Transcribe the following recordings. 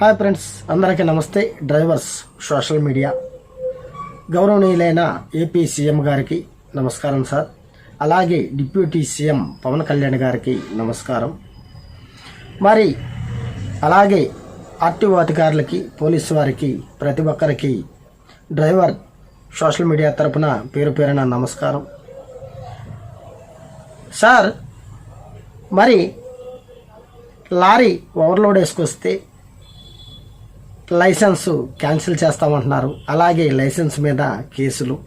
Hi friends అందరికీ నమస్తే. Drivers social media. గౌరవనీయులైన ఏపీ సీఎం గారికి నమస్కారం సార్. అలాగే డిప్యూటీ సీఎం పవన్ కళ్యాణ్ గారికి నమస్కారం. మరి అలాగే ఆర్టీఓ అధికారులకి పోలీసు వారికి ప్రతి ఒక్కరికి డ్రైవర్ సోషల్ మీడియా తరపున పేరు పేరున నమస్కారం. సార్ మరి లారీ ఓవర్లోడ్ వేసుకొస్తే లైసెన్సు క్యాన్సిల్ చేస్తామంటున్నారు. అలాగే లైసెన్స్ మీద కేసులు.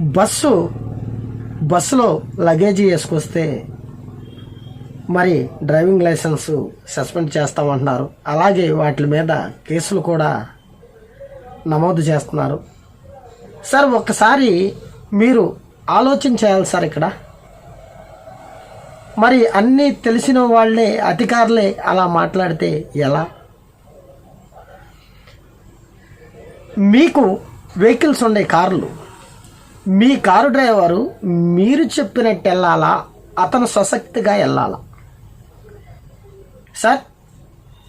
బస్సు బస్సులో లగేజీ వేసుకొస్తే మరి డ్రైవింగ్ లైసెన్సు సస్పెండ్ చేస్తామంటున్నారు. అలాగే వాటి మీద కేసులు కూడా నమోదు చేస్తున్నారు. సార్ ఒక్కసారి మీరు ఆలోచన చేయాలి సార్ ఇక్కడ. మరి అన్నీ తెలిసిన వాళ్ళే అధికారులే అలా మాట్లాడితే ఎలా? మీకు వెహికల్స్ ఉండే కార్లు. మీ కారు డ్రైవరు మీరు చెప్పినట్టు వెళ్ళాలా అతను స్వశక్తిగా వెళ్ళాలా సార్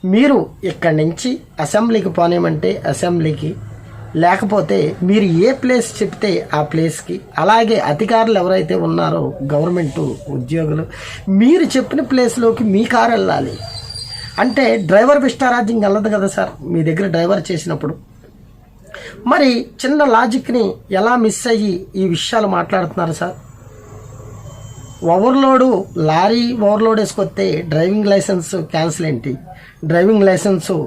మీరు ఇక్కడి నుంచి అసెంబ్లీకి పోనేమంటే అసెంబ్లీకి లేకపోతే మీరు ఏ ప్లేస్ చెప్తే ఆ ప్లేస్కి అలాగే అధికారులు ఎవరైతే ఉన్నారో గవర్నమెంట్ ఉద్యోగులు మీరు చెప్పిన ప్లేస్లోకి మీ కారు వెళ్ళాలి. అంటే డ్రైవర్ విష్టారాజ్యం వెళ్ళదు కదా సార్ మీ దగ్గర డ్రైవర్ చేసినప్పుడు. మరి చిన్న లాజిక్ని ఎలా మిస్ అయ్యి ఈ విషయాలు మాట్లాడుతున్నారు సార్? ఓవర్లోడు లారీ ఓవర్లోడ్ వేసుకొస్తే డ్రైవింగ్ లైసెన్స్ క్యాన్సిల్ ఏంటి? డ్రైవింగ్ లైసెన్సు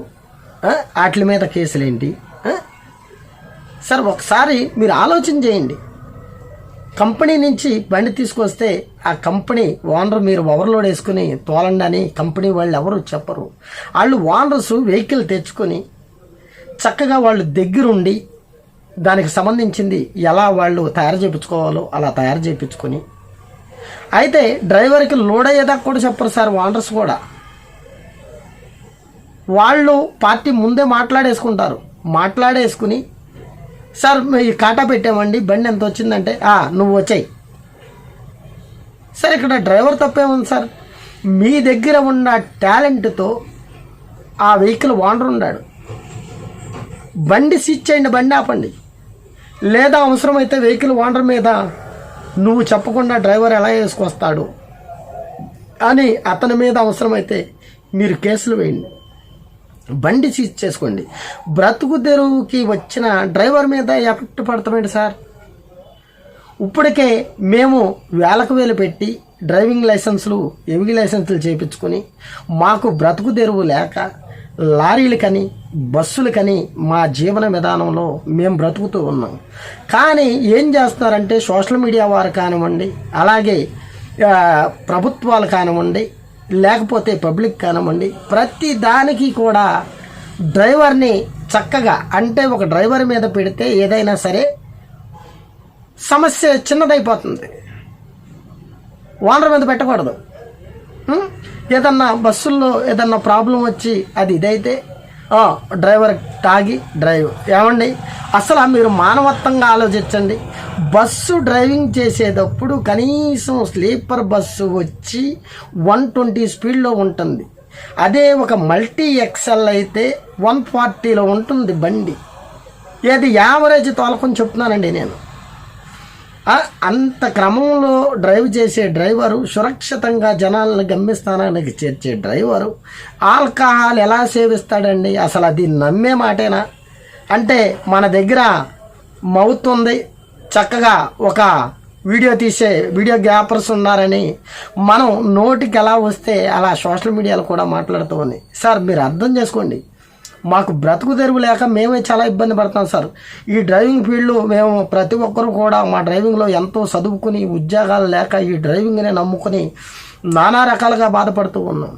వాటి మీద కేసులు ఏంటి? సార్ ఒకసారి మీరు ఆలోచన చేయండి. కంపెనీ నుంచి బండి తీసుకొస్తే ఆ కంపెనీ ఓనర్ మీరు ఓవర్లోడ్ వేసుకుని తోలండి అని కంపెనీ వాళ్ళు ఎవరు చెప్పరు. వాళ్ళు ఓనర్స్ వెహికల్ తెచ్చుకొని చక్కగా వాళ్ళు దగ్గరుండి దానికి సంబంధించింది ఎలా వాళ్ళు తయారు చేయించుకోవాలో అలా తయారు చేయించుకొని అయితే డ్రైవర్కి లోడ్ అయ్యేదాకా కూడా చెప్పరు సార్ ఓనర్స్ కూడా. వాళ్ళు పార్టీ ముందే మాట్లాడేసుకుంటారు. మాట్లాడేసుకుని సార్ ఈ కాటా పెట్టామండి బండి ఎంత వచ్చిందంటే నువ్వు వచ్చాయి. సార్ ఇక్కడ డ్రైవర్ తప్పేముంది సార్? మీ దగ్గర ఉన్న టాలెంట్తో ఆ వెహికల్ ఓనర్ ఉన్నాడు బండి సీజ్ చేయండి బండి ఆపండి. లేదా అవసరమైతే వెహికల్ ఓనర్ మీద నువ్వు చెప్పకుండా డ్రైవర్ ఎలా వేసుకొస్తాడు అని అతని మీద అవసరమైతే మీరు కేసులు వేయండి. బండి సీజ్ చేసుకోండి. బ్రతుకు తెరువుకి వచ్చిన డ్రైవర్ మీద ఎఫెక్ట్ పడతామేంటి సార్? ఇప్పటికే మేము వేలకు వేలు పెట్టి డ్రైవింగ్ లైసెన్సులు ఎవిగి లైసెన్సులు చేయించుకొని మాకు బ్రతుకు తెరువు లేక లారీలకని బస్సులకని మా జీవన విధానంలో మేము బ్రతుకుతూ ఉన్నాం. కానీ ఏం చేస్తున్నారంటే సోషల్ మీడియా వారు కానివ్వండి అలాగే ప్రభుత్వాలు కానివ్వండి లేకపోతే పబ్లిక్ కానివ్వండి ప్రతి దానికి కూడా డ్రైవర్ని చక్కగా అంటే ఒక డ్రైవర్ మీద పెడితే ఏదైనా సరే సమస్య చిన్నదైపోతుంది. ఓనర్ మీద పెట్టకూడదు. ఏదన్నా బస్సుల్లో ఏదన్నా ప్రాబ్లం వచ్చి అది ఇదైతే డ్రైవర్ తాగి డ్రైవ్. ఏమండి? అసలు మీరు మానవత్వంగా ఆలోచించండి. బస్సు డ్రైవింగ్ చేసేటప్పుడు కనీసం స్లీపర్ బస్సు వచ్చి వన్ ట్వంటీ స్పీడ్లో ఉంటుంది. అదే ఒక మల్టీ ఎక్సెల్ అయితే వన్ ఫార్టీలో ఉంటుంది బండి. ఏది యావరేజ్ తోలకొని చెప్తున్నానండి నేను. అంత క్రమంలో డ్రైవ్ చేసే డ్రైవరు సురక్షితంగా జనాలను గమ్యస్థానానికి చేర్చే డ్రైవరు ఆల్కహాల్ ఎలా సేవిస్తాడండి? అసలు అది నమ్మే మాటేనా? అంటే మన దగ్గర మౌత్ ఉంది. చక్కగా ఒక వీడియో తీసే వీడియో గ్యాపర్స్ ఉన్నారని మనం నోటికి ఎలా వస్తే అలా సోషల్ మీడియాలో కూడా మాట్లాడుతూ ఉంది. సార్ మీరు అర్థం చేసుకోండి. మాకు బ్రతుకు తెరువు లేక మేమే చాలా ఇబ్బంది పడతాం సార్. ఈ డ్రైవింగ్ ఫీల్డ్ మేము ప్రతి ఒక్కరు కూడా మా డ్రైవింగ్లో ఎంతో చదువుకుని ఉద్యోగాలు లేక ఈ డ్రైవింగ్ని నమ్ముకొని నానా రకాలుగా బాధపడుతూ ఉన్నాం.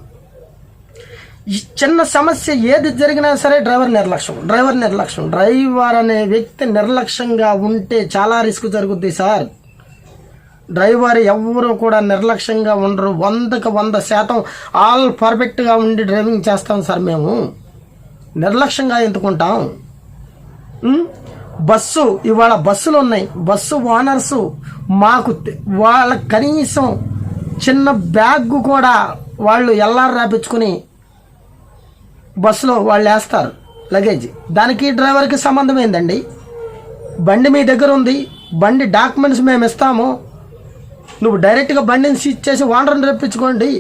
ఈ చిన్న సమస్య ఏది జరిగినా సరే డ్రైవర్ నిర్లక్ష్యం డ్రైవర్ నిర్లక్ష్యం. డ్రైవర్ అనే వ్యక్తి నిర్లక్ష్యంగా ఉంటే చాలా రిస్క్ జరుగుద్ది సార్. డ్రైవర్ ఎవరు కూడా నిర్లక్ష్యంగా ఉండరు. వందకు వంద శాతం ఆల్ పర్ఫెక్ట్గా ఉండి డ్రైవింగ్ చేస్తాం సార్ మేము. నిర్లక్ష్యంగా ఎందుకుంటాం? బస్సు ఇవాళ బస్సులు ఉన్నాయి. బస్సు ఓనర్స్ మాకు తె- వాళ్ళ కనీసం చిన్న బ్యాగ్ కూడా వాళ్ళు ఎల్ఆర్ రాపించుకుని బస్సులో వాళ్ళు వేస్తారు లగేజ్. దానికి డ్రైవర్కి సంబంధం ఏందండి? బండి మీ దగ్గర ఉంది బండి డాక్యుమెంట్స్ మేము ఇస్తాము నువ్వు డైరెక్ట్గా బండిని సీజ్ చేసి ఓనర్ని రప్పించుకోండి.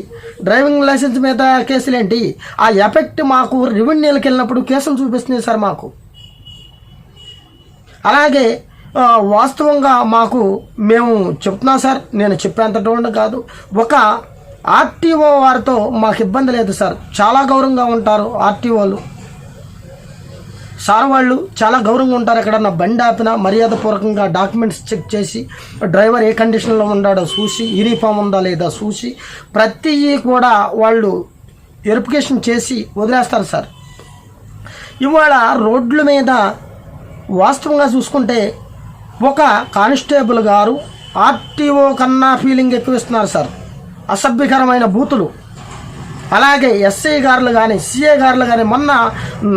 డ్రైవింగ్ లైసెన్స్ మీద కేసులు ఏంటి? ఆ ఎఫెక్ట్ మాకు రెవెన్యూలకు వెళ్ళినప్పుడు కేసులు చూపిస్తున్నాయి సార్ మాకు. అలాగే వాస్తవంగా మాకు మేము చెప్తున్నా సార్ నేను చెప్పేంత కాదు. ఒక ఆర్టీఓ వారితో మాకు ఇబ్బంది లేదు సార్. చాలా గౌరవంగా ఉంటారు ఆర్టీఓలు సార్ వాళ్ళు చాలా గౌరవంగా ఉంటారు ఎక్కడన్నా బండి ఆపినా మర్యాదపూర్వకంగా డాక్యుమెంట్స్ చెక్ చేసి డ్రైవర్ ఏ కండిషన్లో ఉన్నాడో చూసి యూనిఫామ్ ఉందా లేదా చూసి ప్రతి కూడా వాళ్ళు వెరిఫికేషన్ చేసి వదిలేస్తారు సార్. ఇవాళ రోడ్ల మీద వాస్తవంగా చూసుకుంటే ఒక కానిస్టేబుల్ గారు ఆర్టీఓ కన్నా ఫీలింగ్ ఎక్కువ ఇస్తున్నారు సార్. అసభ్యకరమైన బూతులు. అలాగే ఎస్ఐ గారులు కానీ సిఏ గారులు కానీ మొన్న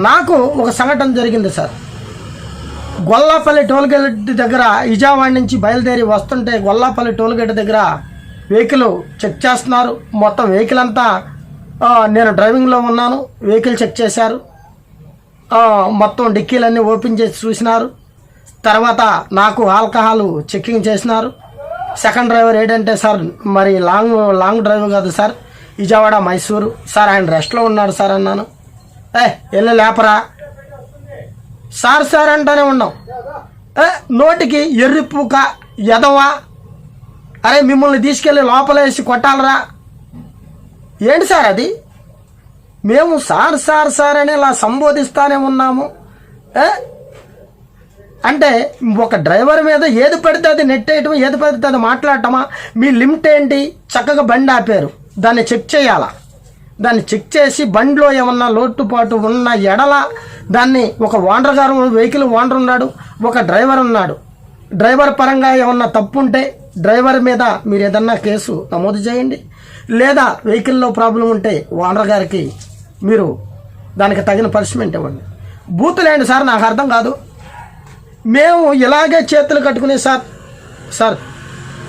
నాకు ఒక సంఘటన జరిగింది సార్. గొల్లాపల్లి టోల్గేట్ దగ్గర ఇజావాడ్ నుంచి బయలుదేరి వస్తుంటే గొల్లాపల్లి టోల్గేట్ దగ్గర వెహికల్ చెక్ చేస్తున్నారు. మొత్తం వెహికల్ అంతా నేను డ్రైవింగ్లో ఉన్నాను. వెహికల్ చెక్ చేశారు. మొత్తం డిక్కీలన్నీ ఓపెన్ చేసి చూసినారు. తర్వాత నాకు ఆల్కహాల్ చెక్కింగ్ చేసినారు. సెకండ్ డ్రైవర్ ఏంటంటే సార్ మరి లాంగ్ లాంగ్ డ్రైవ్ కాదు సార్. విజయవాడ మైసూరు. సార్ ఆయన రెస్ట్లో ఉన్నాడు సార్ అన్నాను. ఏ వెళ్ళి లేపరా. సార్ సార్ అంటానే ఉన్నాం. ఏ నోటికి ఎర్రిపుక ఎదవా. అరే మిమ్మల్ని తీసుకెళ్ళి లోపలేసి కొట్టాలరా. ఏంటి సార్ అది? మేము సార్ సార్ సార్ అని ఇలా సంబోధిస్తానే ఉన్నాము. ఏ? అంటే ఒక డ్రైవర్ మీద ఏది పడితే అది నెట్టేయటం ఏది పడితే అది మాట్లాడటమా? మీ లిమిట్ ఏంటి? చక్కగా బండి ఆపారు. దాన్ని చెక్ చేయాలా? దాన్ని చెక్ చేసి బండిలో ఏమన్నా లోటుపాటు ఉన్న ఎడల దాన్ని ఒక ఓనర్ గారు వెహికల్ ఓనర్ ఉన్నాడు ఒక డ్రైవర్ ఉన్నాడు. డ్రైవర్ పరంగా ఏమన్నా తప్పు ఉంటే డ్రైవర్ మీద మీరు ఏదన్నా కేసు నమోదు చేయండి. లేదా వెహికల్లో ప్రాబ్లం ఉంటే ఓనర్ గారికి మీరు దానికి తగిన పనిష్మెంట్ ఇవ్వండి. బూతులేండి సార్ నాకు అర్థం కాదు. మేము ఇలాగే చేతులు కట్టుకునే సార్. సార్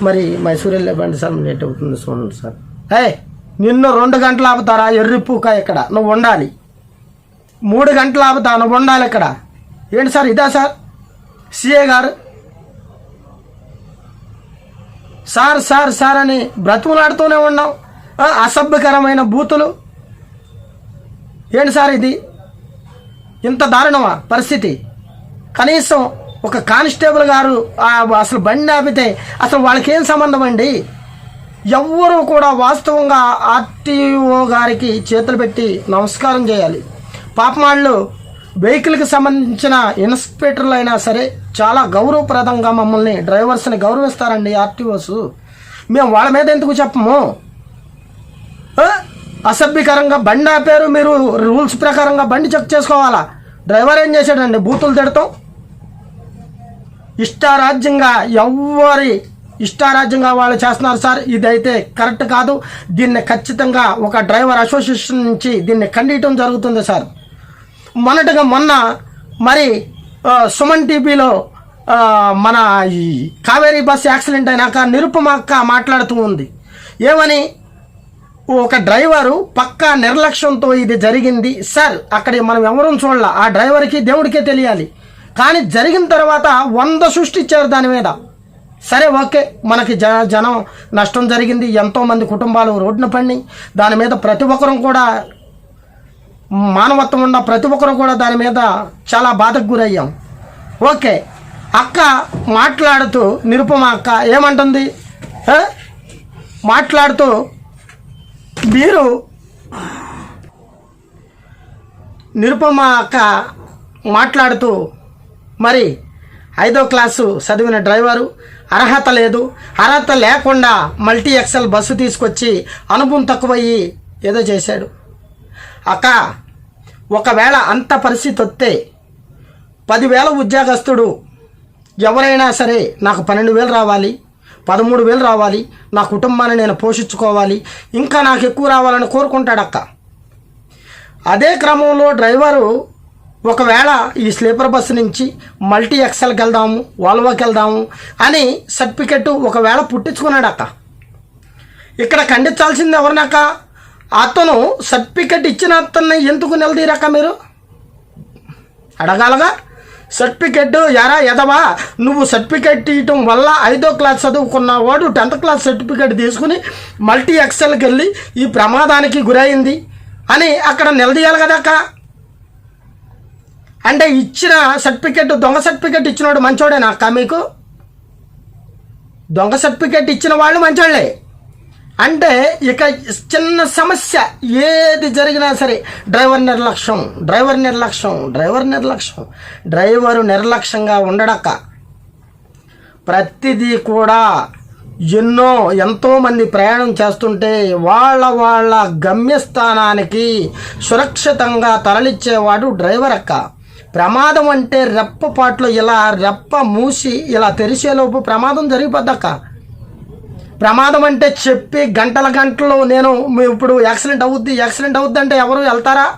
మరి మైసూర్ వెళ్ళే బండి సార్ లేట్ అవుతుంది. చూడండి సార్. ఏ నిన్ను రెండు గంటలు ఆపుతారా? ఎర్రిపూక ఇక్కడ. నువ్వు ఉండాలి. మూడు గంటలు ఆపుతా నువ్వు ఉండాలి ఇక్కడ. ఏంటి సార్ ఇదా సార్? సిఏ గారు? సార్ సార్ సార్ అని బ్రతుకులాడుతూనే ఉన్నాం అసభ్యకరమైన బూతులు. ఏంటి సార్ ఇది? ఇంత దారుణమా పరిస్థితి? కనీసం ఒక కానిస్టేబుల్ గారు అసలు బండి ఆపితే అసలు వాళ్ళకేం సంబంధం అండి? ఎవ్వరూ కూడా వాస్తవంగా ఆర్టీఓ గారికి చేతులు పెట్టి నమస్కారం చేయాలి. పాపం వాళ్ళు వెహికల్కి సంబంధించిన ఇన్స్పెక్టర్లు అయినా సరే చాలా గౌరవప్రదంగా మమ్మల్ని డ్రైవర్స్ని గౌరవిస్తారండి ఆర్టీఓస్. మేము వాళ్ళ మీద ఎందుకు చెప్పము? అసభ్యకరంగా బండి ఆపారు మీరు రూల్స్ ప్రకారంగా బండి చెక్ చేసుకోవాలా? డ్రైవర్ ఏం చేశాడండి? బూతులు తిడతాం? ఇష్టారాజ్యంగా ఎవ్వరి ఇష్టారాజ్యంగా వాళ్ళు చేస్తున్నారు సార్. ఇదైతే కరెక్ట్ కాదు. దీన్ని ఖచ్చితంగా ఒక డ్రైవర్ అసోసియేషన్ నుంచి దీన్ని ఖండించడం జరుగుతుంది సార్. మొన్నటిగా మొన్న మరి సుమన్ టీవీలో మన ఈ కావేరీ బస్ యాక్సిడెంట్ అయినాక నిరుపమ అక్క మాట్లాడుతూ ఉంది. ఏమని? ఒక డ్రైవరు పక్కా నిర్లక్ష్యంతో ఇది జరిగింది. సార్ అక్కడ మనం ఎవరూ చూడాల. ఆ డ్రైవర్కి దేవుడికే తెలియాలి. కానీ జరిగిన తర్వాత వంద సృష్టించారు దాని మీద. సరే ఓకే. మనకి జ జనం నష్టం జరిగింది. ఎంతోమంది కుటుంబాలు రోడ్డున పడి దాని మీద ప్రతి ఒక్కరూ కూడా మానవత్వం ఉన్న ప్రతి ఒక్కరు కూడా దాని మీద చాలా బాధకు గురయ్యాం. ఓకే. అక్క మాట్లాడుతూ నిరుపమ అక్క ఏమంటుంది? మాట్లాడుతూ మీరు నిరుపమ అక్క మాట్లాడుతూ మరి ఐదో క్లాసు చదివిన డ్రైవరు అర్హత లేదు. అర్హత లేకుండా మల్టీ ఎక్సెల్ బస్సు తీసుకొచ్చి అనుభవం తక్కువయ్యి ఏదో చేశాడు. అక్క ఒకవేళ అంత పరిస్థితి వస్తే పదివేల ఉద్యోగస్తుడు ఎవరైనా సరే నాకు పన్నెండు వేలు రావాలి పదమూడు వేలు రావాలి నా కుటుంబాన్ని నేను పోషించుకోవాలి ఇంకా నాకు ఎక్కువ రావాలని కోరుకుంటాడక్క అదే క్రమంలో డ్రైవరు ఒకవేళ ఈ స్లీపర్ బస్సు నుంచి మల్టీ ఎక్సెల్కి వెళ్దాము వాల్వోకి వెళ్దాము అని సర్టిఫికెట్ ఒకవేళ పుట్టించుకున్నాడు అక్క ఇక్కడ ఖండించాల్సింది ఎవరినాక అతను సర్టిఫికెట్ ఇచ్చిన అతన్ని ఎందుకు నిలదీరాక మీరు? అడగాలగా? సర్టిఫికెట్ ఎరా ఎదవా నువ్వు సర్టిఫికెట్ ఇవ్వటం వల్ల ఐదో క్లాస్ చదువుకున్న వాడు టెన్త్ క్లాస్ సర్టిఫికెట్ తీసుకుని మల్టీ ఎక్సెల్కి వెళ్ళి ఈ ప్రమాదానికి గురైంది అని అక్కడ నిలదీయాలి కదా అక్క అంటే ఇచ్చిన సర్టిఫికెట్ దొంగ సర్టిఫికెట్ ఇచ్చినవాడు మంచోడేనా అక్క మీకు? దొంగ సర్టిఫికెట్ ఇచ్చిన వాళ్ళు మంచోళ్ళే. అంటే ఇక చిన్న సమస్య ఏది జరిగినా సరే డ్రైవర్ నిర్లక్ష్యం డ్రైవర్ నిర్లక్ష్యం డ్రైవర్ నిర్లక్ష్యం డ్రైవరు నిర్లక్ష్యంగా ఉండడక్క. ప్రతిదీ కూడా ఎన్నో ఎంతోమంది ప్రయాణం చేస్తుంటే వాళ్ళ వాళ్ళ గమ్యస్థానానికి సురక్షితంగా తరలిచ్చేవాడు డ్రైవర్ అక్క ప్రమాదం అంటే రెప్పపాట్లో ఇలా రెప్ప మూసి ఇలా తెరిచేలోపు ప్రమాదం జరిగిపోద్దక్క. ప్రమాదం అంటే చెప్పి గంటల గంటలు నేను మీ- ఇప్పుడు యాక్సిడెంట్ అవుద్ది యాక్సిడెంట్ అవుద్ది అంటే ఎవరు వెళ్తారా?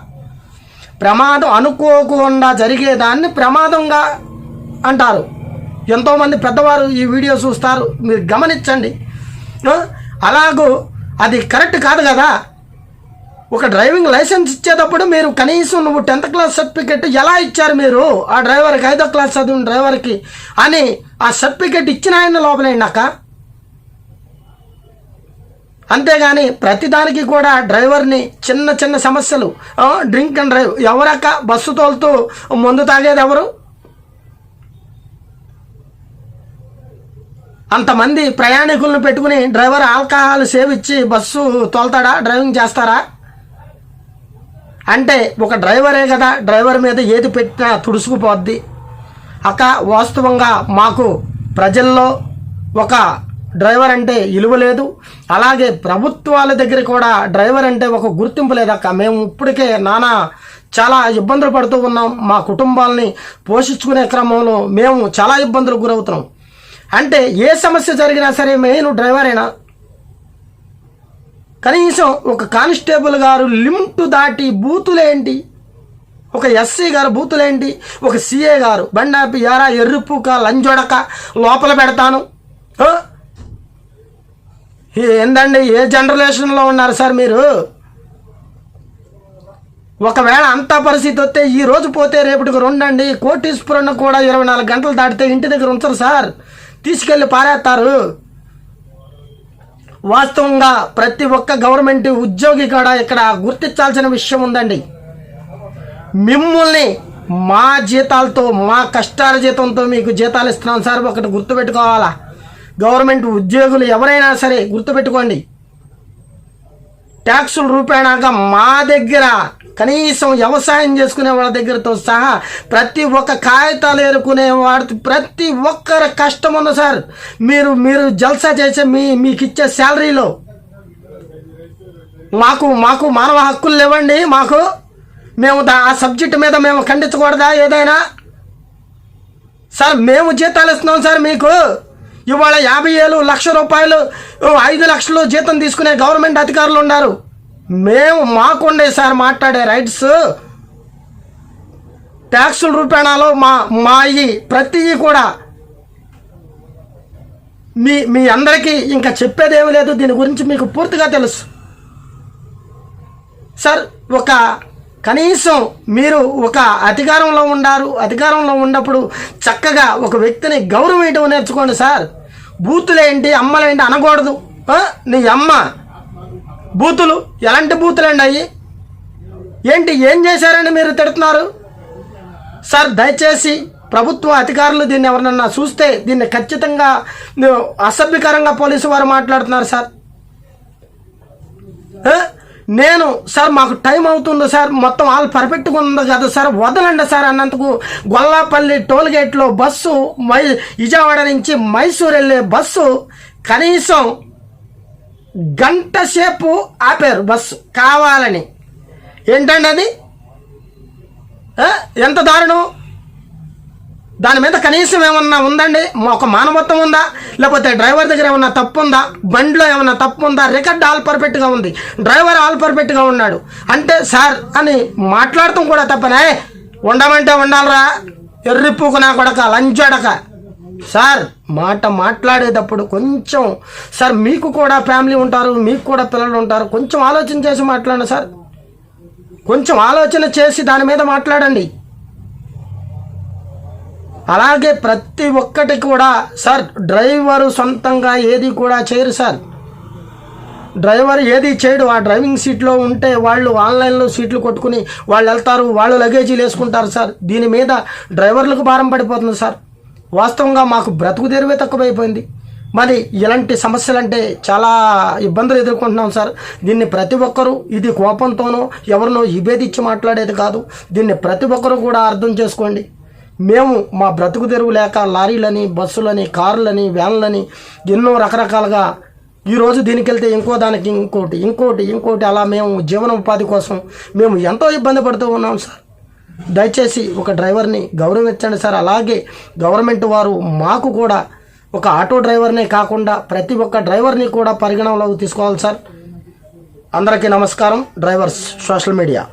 ప్రమాదం అనుకోకుండా జరిగేదాన్ని ప్రమాదంగా అంటారు. ఎంతోమంది పెద్దవారు ఈ వీడియో చూస్తారు మీరు గమనించండి. అలాగూ అది కరెక్ట్ కాదు కదా? ఒక డ్రైవింగ్ లైసెన్స్ ఇచ్చేటప్పుడు మీరు కనీసం నువ్వు టెన్త్ క్లాస్ సర్టిఫికెట్ ఎలా ఇచ్చారు మీరు? ఆ డ్రైవర్కి ఐదో క్లాస్ చదివిన డ్రైవర్కి అని ఆ సర్టిఫికెట్ ఇచ్చిన ఆయన లోపలేండాక అంతేగాని ప్రతిదానికి కూడా డ్రైవర్ని చిన్న చిన్న సమస్యలు డ్రింక్ అండ్ డ్రైవ్ ఎవరక్క బస్సు తోలుతూ మందు తాగేది ఎవరు? అంతమంది ప్రయాణికులను పెట్టుకుని డ్రైవర్ ఆల్కహాల్ సేవించి బస్సు తోలుతాడా? డ్రైవింగ్ చేస్తారా? అంటే ఒక డ్రైవరే కదా డ్రైవర్ మీద ఏది పెట్టినా తుడుచుకుపోద్ది. అక్క వాస్తవంగా మాకు ప్రజల్లో ఒక డ్రైవర్ అంటే ఇలువ లేదు. అలాగే ప్రభుత్వాల దగ్గర కూడా డ్రైవర్ అంటే ఒక గుర్తింపు లేదక్క మేము ఇప్పటికే నానా చాలా ఇబ్బందులు పడుతూ ఉన్నాం. మా కుటుంబాలని పోషించుకునే క్రమంలో మేము చాలా ఇబ్బందులకు గురవుతున్నాం. అంటే ఏ సమస్య జరిగినా సరే మెయిన్ డ్రైవరేనా? కనీసం ఒక కానిస్టేబుల్ గారు లిమిట్ దాటి బూతులేంటి? ఒక ఎస్సీ గారు బూతులేంటి? ఒక సీఏ గారు. బండాపి యారా ఎర్రిపుక లంజొడక లోపల పెడతాను. ఏందండి? ఏ జనరేషన్లో ఉన్నారు సార్ మీరు? ఒకవేళ అంత పరిస్థితి వస్తే ఈ రోజు పోతే రేపటికి రెండండి. కోటీశ్వరుని కూడా ఇరవై నాలుగు గంటలు దాటితే ఇంటి దగ్గర ఉంచరు సార్. తీసుకెళ్ళి పారేస్తారు. వాస్తవంగా ప్రతి ఒక్క గవర్నమెంట్ ఉద్యోగి కూడా ఇక్కడ గుర్తించాల్సిన విషయం ఉందండి. మిమ్మల్ని మా జీతాలతో మా కష్టాల జీతంతో మీకు జీతాలు ఇస్తున్నాం సార్. ఒకటి గుర్తుపెట్టుకోవాలా? గవర్నమెంట్ ఉద్యోగులు ఎవరైనా సరే గుర్తుపెట్టుకోండి. ట్యాక్సుల రూపేణాగా మా దగ్గర కనీసం వ్యవసాయం చేసుకునే వాళ్ళ దగ్గరతో సహా ప్రతి ఒక్క కాగితాలు ఏరుకునే వాడి ప్రతి ఒక్కరి కష్టం ఉంది సార్. మీరు మీరు జల్సా చేసే మీ మీకు ఇచ్చే శాలరీలో మాకు మాకు మానవ హక్కులు లేవండి మాకు. మేము ఆ సబ్జెక్ట్ మీద మేము ఖండించకూడదా ఏదైనా? సార్ మేము జీతాలు ఇస్తున్నాం సార్ మీకు. ఇవాళ యాభై ఏళ్ళు లక్ష రూపాయలు ఐదు లక్షలు జీతం తీసుకునే గవర్నమెంట్ అధికారులు ఉన్నారు. మేము మాకుండే సార్ మాట్లాడే రైట్స్. ట్యాక్సుల రూపేణాలో మా మా ఈ ప్రతి కూడా. మీ మీ అందరికీ ఇంకా చెప్పేదేమీ లేదు. దీని గురించి మీకు పూర్తిగా తెలుసు. సార్ ఒక కనీసం మీరు ఒక అధికారంలో ఉండారు అధికారంలో ఉన్నప్పుడు చక్కగా ఒక వ్యక్తిని గౌరవించడం నేర్చుకోండి సార్. బూతులేంటి అమ్మలేంటి అనకూడదు. నీ అమ్మ బూతులు ఎలాంటి బూతులండి అవి ఏంటి ఏం చేశారని మీరు తిడుతున్నారు? సార్ దయచేసి ప్రభుత్వ అధికారులు దీన్ని ఎవరినన్నా చూస్తే దీన్ని ఖచ్చితంగా అసభ్యకరంగా పోలీసు వారు మాట్లాడుతున్నారు సార్. నేను సార్ మాకు టైం అవుతుంది సార్. మొత్తం ఆల్ పర్ఫెక్ట్గా ఉంది కదా సార్. వదలండి సార్ అన్నందుకు. గొల్లాపల్లి టోల్గేట్లో బస్సు మై విజయవాడ నుంచి మైసూర్ వెళ్ళే బస్సు కనీసం గంట సేపు ఆపారు బస్సు. కావాలని. ఏంటండి అది? ఎంత దారుణం? దాని మీద కనీసం ఏమన్నా ఉందండి? ఒక మానవత్వం ఉందా? లేకపోతే డ్రైవర్ దగ్గర ఏమన్నా తప్పు ఉందా బండిలో ఏమన్నా తప్పు ఉందా రికార్డ్ ఆల్ పర్ఫెక్ట్గా ఉంది. డ్రైవర్ ఆల్ పర్ఫెక్ట్గా ఉన్నాడు. అంటే సార్ అని మాట్లాడటం కూడా తప్పనే. ఉండమంటే ఉండాలరా ఎర్రిప్పుకు నా కొడక లంచడక సార్ మాట మాట్లాడేటప్పుడు కొంచెం సార్ మీకు కూడా ఫ్యామిలీ ఉంటారు మీకు కూడా పిల్లలు ఉంటారు. కొంచెం ఆలోచన చేసి మాట్లాడండి సార్. కొంచెం ఆలోచన చేసి దాని మీద మాట్లాడండి. అలాగే ప్రతి ఒక్కటి కూడా సార్ డ్రైవరు సొంతంగా ఏది కూడా చేయరు సార్. డ్రైవర్ ఏది చేయడు. ఆ డ్రైవింగ్ సీట్లో ఉంటే వాళ్ళు ఆన్లైన్లో సీట్లు కొట్టుకుని వాళ్ళు వెళ్తారు వాళ్ళు లగేజీలు వేసుకుంటారు సార్. దీని మీద డ్రైవర్లకు భారం పడిపోతుంది సార్. వాస్తవంగా మాకు బ్రతుకు తెరువే తక్కువైపోయింది. మరి ఇలాంటి సమస్యలు అంటే చాలా ఇబ్బందులు ఎదుర్కొంటున్నాం సార్. దీన్ని ప్రతి ఒక్కరూ ఇది కోపంతోనో ఎవరినో ఇబేదిచ్చి మాట్లాడేది కాదు. దీన్ని ప్రతి ఒక్కరూ కూడా అర్థం చేసుకోండి. మేము మా బ్రతుకు తెరువు లేక లారీలని బస్సులని కార్లని వ్యాన్లని ఎన్నో రకరకాలుగా ఈరోజు దీనికి వెళ్తే ఇంకో దానికి ఇంకోటి ఇంకోటి ఇంకోటి. అలా మేము జీవనోపాధి కోసం మేము ఎంతో ఇబ్బంది పడుతూ ఉన్నాం సార్. దయచేసి ఒక డ్రైవర్ని గౌరవించండి సార్. అలాగే గవర్నమెంట్ వారు మాకు కూడా ఒక ఆటో డ్రైవర్నే కాకుండా ప్రతి ఒక్క డ్రైవర్ని కూడా పరిగణనలోకి తీసుకోవాలి సార్. అందరికీ నమస్కారం డ్రైవర్స్ సోషల్ మీడియా.